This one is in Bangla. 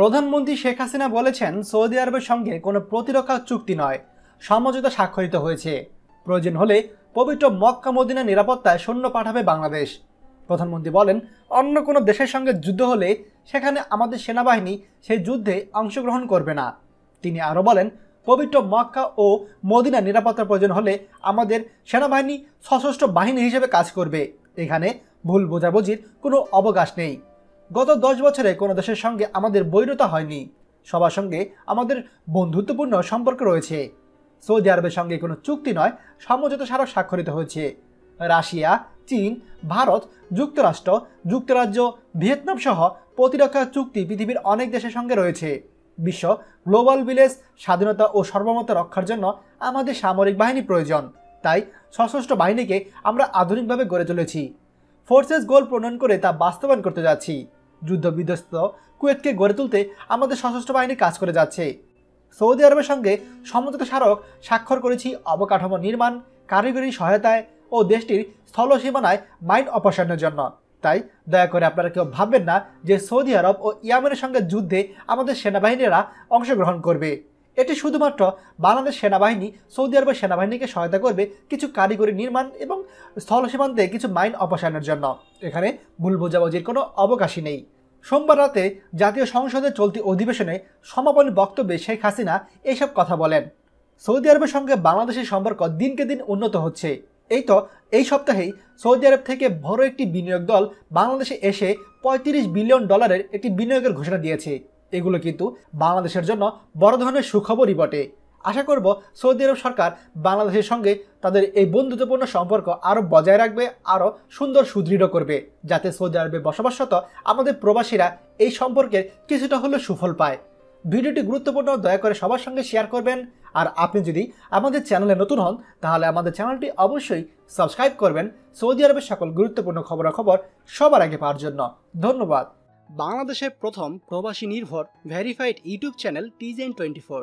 প্রধানমন্ত্রী শেখ হাসিনা বলেছেন, সৌদি আরবের সঙ্গে কোনো প্রতিরক্ষা চুক্তি নয়। সমঝোতা স্বাক্ষরিত হয়েছে। প্রয়োজন হলে পবিত্র মক্কা মদিনা নিরাপত্তায় সৈন্য পাঠাবে বাংলাদেশ। প্রধানমন্ত্রী বলেন, অন্য কোনো দেশের সঙ্গে যুদ্ধ হলে সেখানে আমাদের সেনাবাহিনী সেই যুদ্ধে অংশগ্রহণ করবে না। তিনি আরও বলেন, পবিত্র মক্কা ও মদিনা নিরাপত্তার প্রয়োজন হলে আমাদের সেনাবাহিনী সশস্ত্র বাহিনী হিসেবে কাজ করবে। এখানে ভুল বোঝাবুঝির কোনো অবকাশ নেই। গত দশ বছরে কোনো দেশের সঙ্গে আমাদের বৈরতা হয়নি। সবার সঙ্গে আমাদের বন্ধুত্বপূর্ণ সম্পর্ক রয়েছে। সৌদি আরবের সঙ্গে কোনো চুক্তি নয়, সমঝোতা স্মারক স্বাক্ষরিত হয়েছে। রাশিয়া, চীন, ভারত, যুক্তরাষ্ট্র, যুক্তরাজ্য ভিয়েতনাম সহ প্রতিরক্ষা চুক্তি পৃথিবীর অনেক দেশের সঙ্গে রয়েছে। বিশ্ব গ্লোবাল ভিলেজ স্বাধীনতা ও সার্বভৌমত্ব রক্ষার জন্য আমাদের সামরিক বাহিনী প্রয়োজন। তাই সশস্ত্র বাহিনীকে আমরা আধুনিকভাবে গড়ে তুলেছি। ফোর্সেস গোল প্রণয়ন করে তা বাস্তবায়ন করতে যাচ্ছি। যুদ্ধ বিধ্বস্ত কুয়েতকে গড়ে তুলতে আমাদের সশস্ত্র বাহিনী কাজ করে যাচ্ছে। সৌদি আরবের সঙ্গে সমঝোতা স্মারক স্বাক্ষর করেছি অবকাঠামো নির্মাণ, কারিগরি সহায়তায় ও দেশটির স্থল সীমানায় মাইন অপসারণের জন্য। তাই দয়া করে আপনারা কেউ ভাববেন না যে সৌদি আরব ও ইয়ামেনের সঙ্গে যুদ্ধে আমাদের সেনাবাহিনীরা অংশগ্রহণ করবে। এটি শুধুমাত্র বাংলাদেশ সেনাবাহিনী, সৌদি আরবের সেনাবাহিনীকে সহায়তা করবে কিছু কারিগরি নির্মাণ এবং স্থল সীমান্তে কিছু মাইন অপসারণের জন্য। এখানে ভুল বোঝাবুঝির কোনো অবকাশই নেই। সোমবার রাতে জাতীয় সংসদের চলতি অধিবেশনে সমাপনী বক্তব্যে শেখ হাসিনা এইসব কথা বলেন। সৌদি আরবের সঙ্গে বাংলাদেশের সম্পর্ক দিনকে দিন উন্নত হচ্ছে। এই তো, এই সপ্তাহেই সৌদি আরব থেকে বড় একটি বিনিয়োগ দল বাংলাদেশে এসে পঁয়ত্রিশ বিলিয়ন ডলারের একটি বিনিয়োগের ঘোষণা দিয়েছে। এগুলো কিন্তু বাংলাদেশের জন্য বড় ধরনের সুখবরই বটে। আশা করব সৌদি আরব সরকার বাংলাদেশের সঙ্গে তাদের এই বন্ধুত্বপূর্ণ সম্পর্ক আরও বজায় রাখবে আরও সুন্দর সুদৃঢ় করবে, যাতে সৌদি আরবে বসবাসরত আমাদের প্রবাসীরা এই সম্পর্কের কিছুটা হলেও সুফল পায়। ভিডিওটি গুরুত্বপূর্ণ, দয়া করে সবার সঙ্গে শেয়ার করবেন। আর আপনি যদি আমাদের চ্যানেলে নতুন হন, তাহলে আমাদের চ্যানেলটি অবশ্যই সাবস্ক্রাইব করবেন। সৌদি আরবের সকল গুরুত্বপূর্ণ খবরাখবর সবার আগে পাওয়ার জন্য। ধন্যবাদ। বাংলাদেশের প্রথম প্রবাসী নির্ভর ভেরিফাইড ইউটিউব চ্যানেল টিজেন টোয়েন্টি ফোর